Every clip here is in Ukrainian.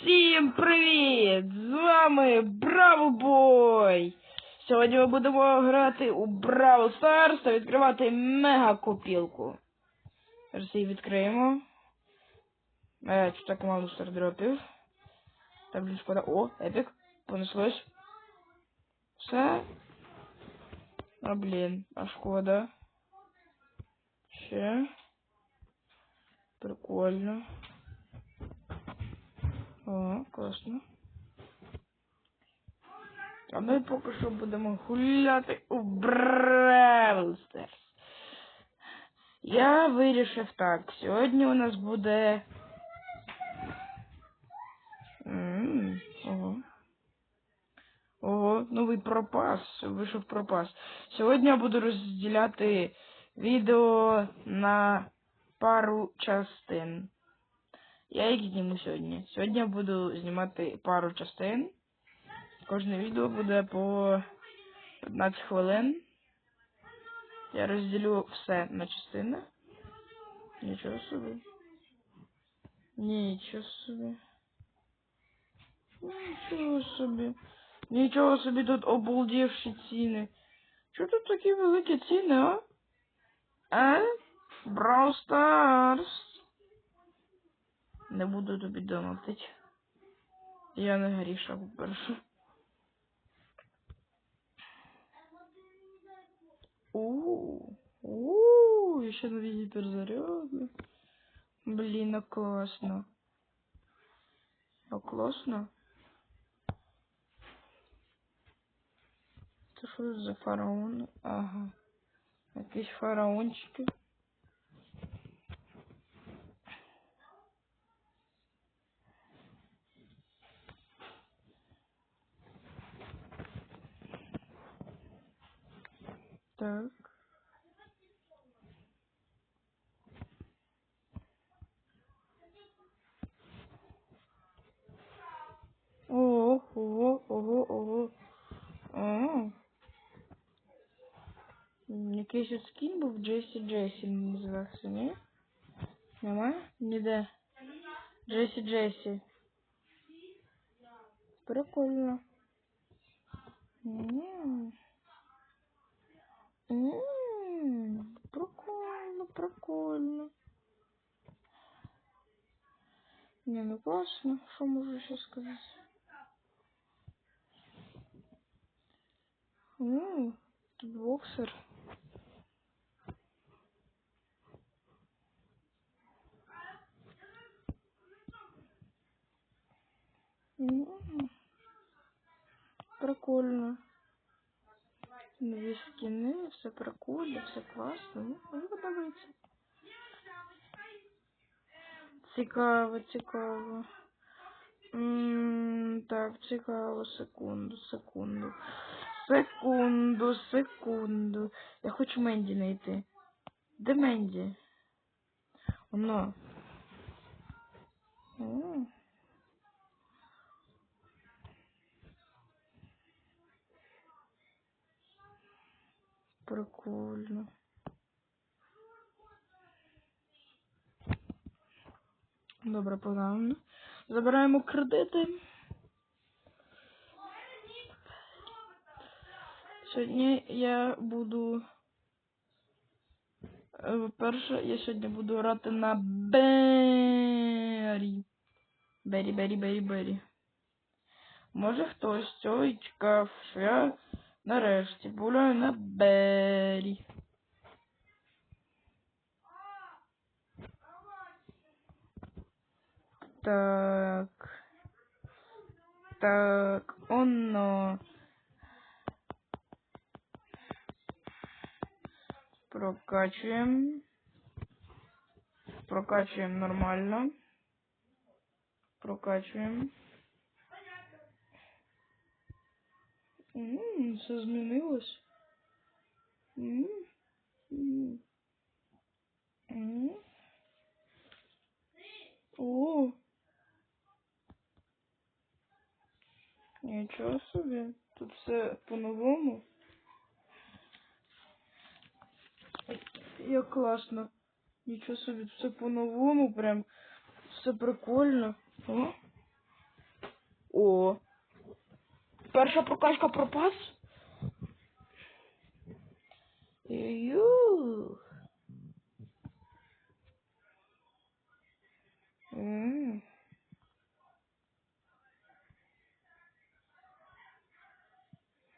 Всім привіт! З вами Браво Бой! Сьогодні ми будемо грати у Браво Старс та відкривати мега копілку. Зараз її відкриємо. Е, чи так мало стардропів. Так, блін, шкода. О, епік. Понеслось. Все. А, блін, а шкода. Ще. Прикольно. О, класно. А ми поки що будемо гуляти у Бравл. Я вирішив так. Сьогодні у нас буде. Ого. Ого, новий пропас. Вийшов пропас. Сьогодні я буду розділяти відео на пару частин. Я їх зніму сьогодні. Сьогодні я буду знімати пару частин. Кожне відео буде по 15 хвилин. Я розділю все на частини. Нічого собі. Нічого собі. Нічого собі. Нічого собі тут обалдівші ціни. Чого тут такі великі ціни, а? А? Brawl Stars. Не буду тобі донатить. Я не гріша, по-перше. Ууу, ууу, ще нові гіперзаряди. Блін, а класно. А класно. Це що за фараон? Ага. Якісь фараончики. Так. Ого, ого, ого, ого. А. Якийсь от скін був Джесі Джесі називався, ні? Нема? Ніде. Джесі Джесі. Прикольно. М. М, Прикольно, прикольно. Не, ну классно. Что можу ще сказати? М, Тут боксер. М, Прикольно. Нові скини, все прикольно, все класно. Ну, мені подобається. Цікаво, цікаво. М, Так, цікаво, секунду, секунду. Секунду, секунду. Я хочу Менді знайти. Де Менді? Воно. М. Прикольно. Добре, погнали. Забираємо кредити. Сьогодні я буду. е, Перше, я сьогодні буду грати на Бері. Бері, Бері, Бері, Бері. Може хтось цього чекав, що я нарешті гуляю на Бері. Так. Так, оно. Прокачуємо. Прокачуємо нормально. Прокачуємо. М, Все змінилось. М, м, м. О. Нічого собі. Тут все по-новому. Як класно. Нічого собі, все по-новому, прям все прикольно. О. О. Agora já procuro que eu proposto. Iu. Hum.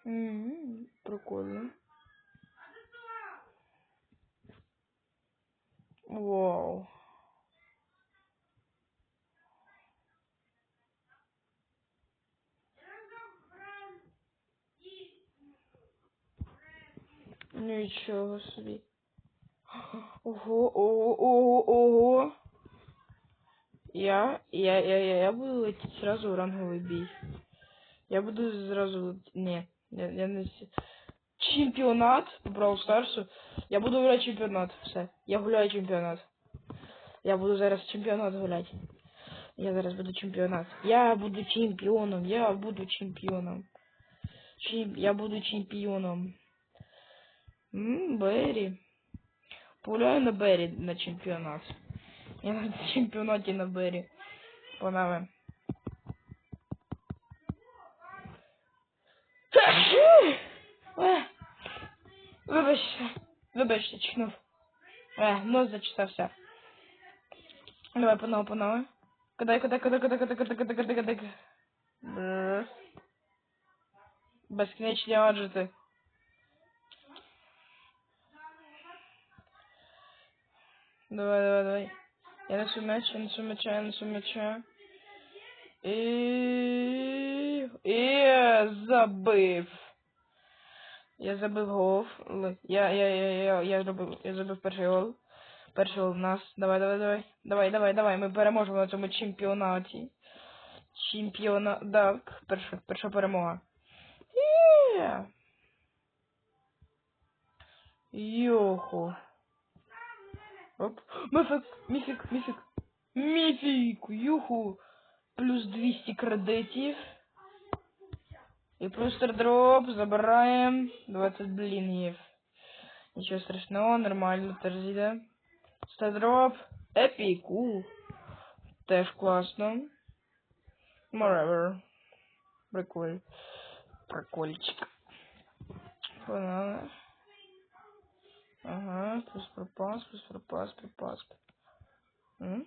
Hum, procura. Uau. Нічого собі. Ого, ого, ого, ого. Я, я, я, я, я буду лететь сразу в ранговый бій. Я буду сразу лететь. Не, я, я не... с- Чемпіонат по Brawl Старсу. Я буду гуляти чемпіонат. Все. Я гуляю чемпіонат. Я буду зараз чемпіонат гуляти. Я зараз буду чемпіонат. Я буду чемпіоном. Я буду чемпіоном. Чемп... Я буду чемпіоном. Ммм, Беррі. Погуляю на Беррі на чемпіонат. Я на чемпіонаті на Беррі. Панове. Вибачте. Вибачте, чихнув. Е, нос зачесався. Давай, панове, панове. Кидай, кидай, кидай, кидай, кидай, кидай, кидай, кидай, кидай. Безкінечні аджити. Давай, давай, давай. Я несу меч, я несу меча, я несу меча. І... І забив. Я забив гол. Я, я, я, я, я забив, я забив перший гол. Перший гол в нас. Давай, давай, давай. Давай, давай, давай. Ми переможемо на цьому чемпіонаті. Чемпіона... Так, перша, перша перемога. Є. Йоху. Оп. Мифик, міфік, міфік. Міфік, юху. Плюс 200 кредитів. І плюс дроп забираємо 20 блінгів. Нічого страшного, нормально теж зійде. Стардроп. Епіку. Теж класно. Moreover. Приколь. Прикольчик. Банана. Ага, плюс пропас, плюс пропас, пропас. М?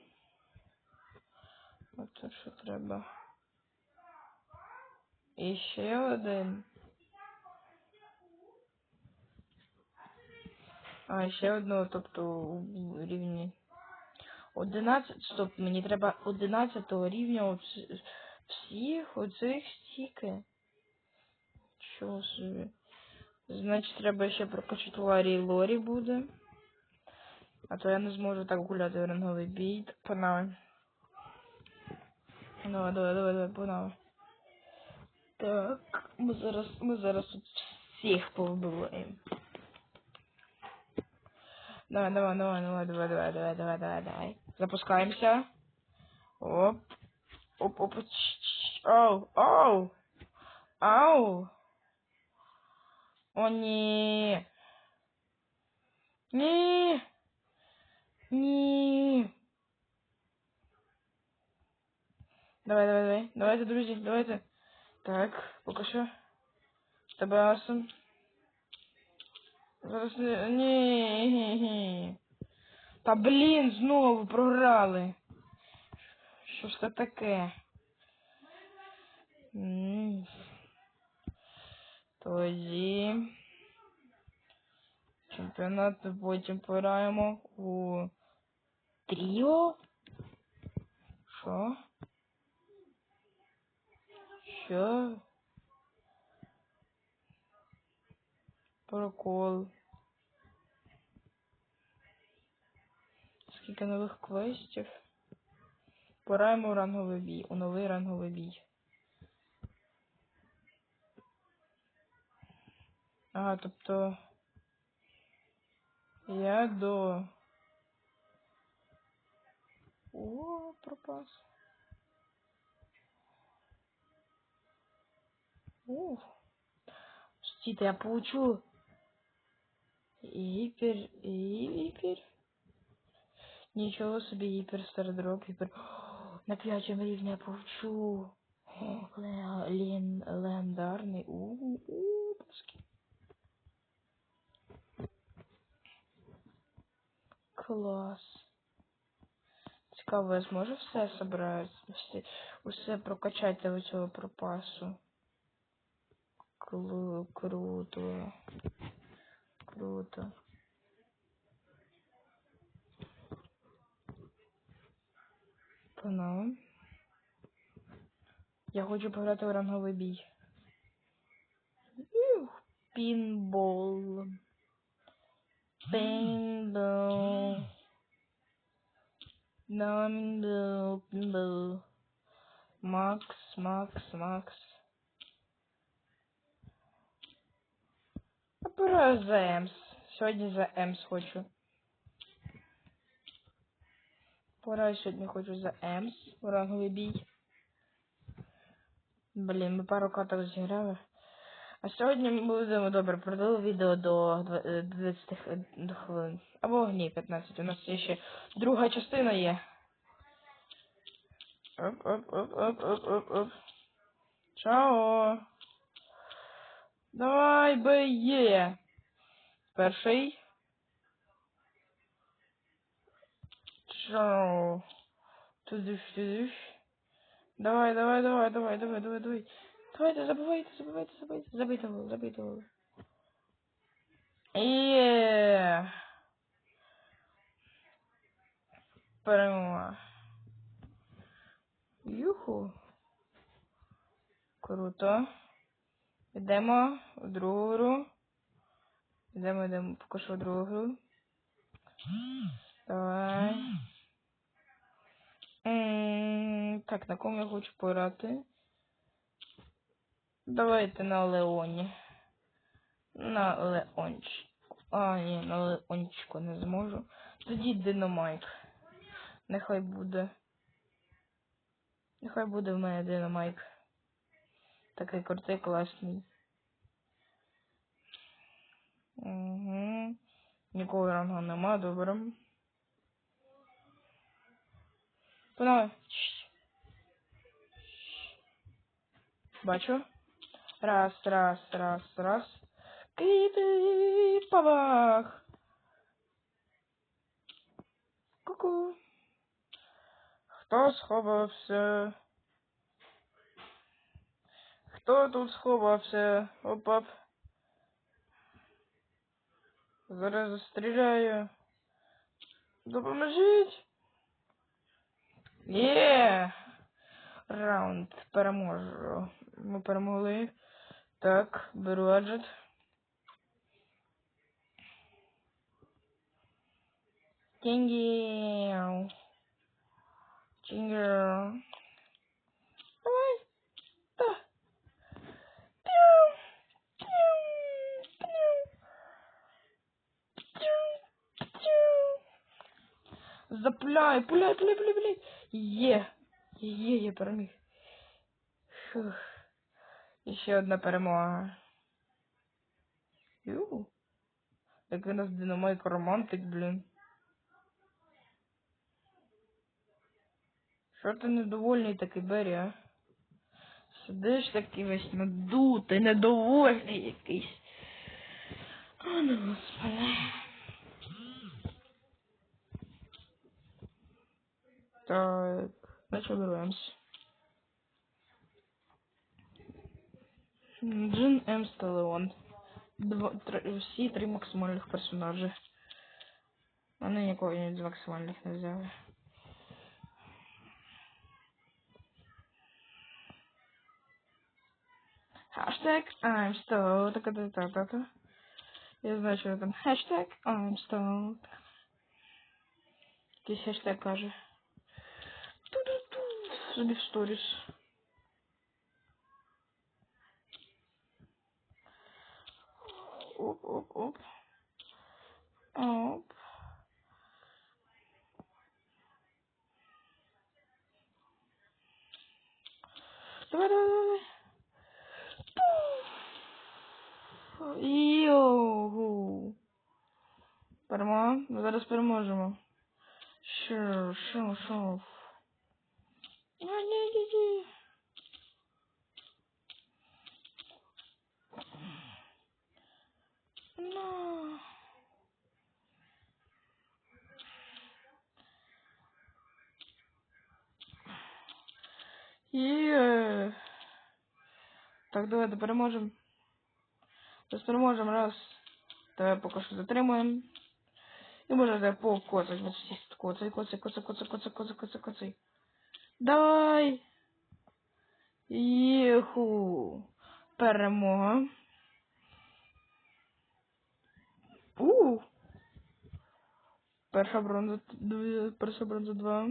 От що треба. І ще один. А, ще одного, тобто у рівні. 11, стоп, мені треба 11 рівня оц- всіх оцих стіки. Чого собі? Значить, треба ще прокачати Ларі і Лорі буде. А то я не зможу так гуляти в ранговий бій. Так, Погнали. Давай, давай, давай, давай, погнали. Так, ми зараз, ми зараз тут всіх повбиваємо. Давай, давай, давай, давай, давай, давай, давай, давай, давай, давай. Запускаемся. Оп. Оп, оп, ч- ч- Оу, оу. Ау. О, ні. Ні. Ні. Давай, давай, давай. Давайте, друзі, давайте. Так, поки що. Тебе асом. Зараз не... Ні. Та блін, знову програли. Що ж це таке? М. Тоді. Чемпіонат потім пограємо у Тріо? Що? Що? Прокол. Скільки нових квестів? Пораємо у ранговий бій, у новий ранговий бій. Ага, тобто. Я до. О, пропас. Ух. Стійте, я получу. Гіпер. Гіпер. Нічого собі гіпер стардроп, гіпер. О, На п'ятому рівні я получу. О, ле- лін- легендарний. У, у, паски. Клас. Цікаво, я зможу все собрати, усе прокачати у цього пропасу. Клу, круто. Круто. Погнали. Я хочу пограти в ранговий бій. Пінбол. Пінбол. Пінбол, пінбол. Макс, Макс, Макс. Обираю за Емс. Сьогодні за Емс хочу. Пора сьогодні хочу за Емс. в Ранговий бій. Блін, ми пару каток зіграли. А сьогодні ми будемо добре продали відео до е, 20 до хвилин. Або ні, 15. У нас ще друга частина є. Оп, оп, оп, оп, оп, оп, оп. Чао. Давай, беє. Перший. Чао. Тудуш, тудуш. Давай, давай, давай, давай, давай, давай, давай. Давайте, забивайте, забивайте, забивайте, забийте гол, забийте гол. Є. Перемога. Юху. Круто. Йдемо в другу гру. Йдемо, йдемо, поки що в другу гру. Давай. Так, на кому я хочу пограти? Давайте на Леоні. На Леончику. А, ні, на Леончику не зможу. Тоді Динамайк. Нехай буде. Нехай буде в мене Динамайк. Такий крутий, класний. Угу. Нікого ранга нема, добре. Панове. Бачу. Раз, раз, раз, раз. Квіти, пабах. Ку-ку. Хто сховався? Хто тут сховався? Оп-оп. Зараз застріляю. Допоможіть. Є! Раунд переможу. Ми перемогли. Так, беру аджет. Тінгі. Тінгі. Давай. Да. Піу. Піу. Піу. Піу. Піу. Запуляй, пуляй, пуляй, пуляй, пуляй. Є. Є, я переміг. Фух. І ще одна перемога. Ю. Як у нас динамайк романтик, блін. Що ти недовольний такий Бері, а? Сидиш такий весь надутий, недовольний якийсь. О, ну господи. Так, наче беремось. Джин М. Сталеон. Два, три, всі три максимальних персонажі. Вони нікого не з максимальних не взяли. Hashtag I'm stoned. Так, так, так, так, так. Я знаю, що там. Hashtag I'm stoned. Якийсь хештег каже. Ту-ду-ду. Собі в сторіс. No. Є. Так, давайте переможемо. Зараз переможемо раз. Давай поки що затримуємо. І можна по коцать. Коцай, коцай, коцай, коцай, коцай, коцай, коцай, коцай. Давай. Єху. Перемога. У. Перша бронза, перша бронза 2.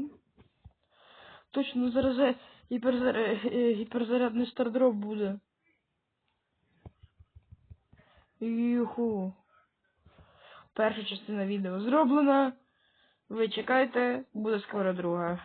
Точно зараз гіперзар... гіперзарядний стардроп буде. Юху. Перша частина відео зроблена. Ви чекайте, буде скоро друга.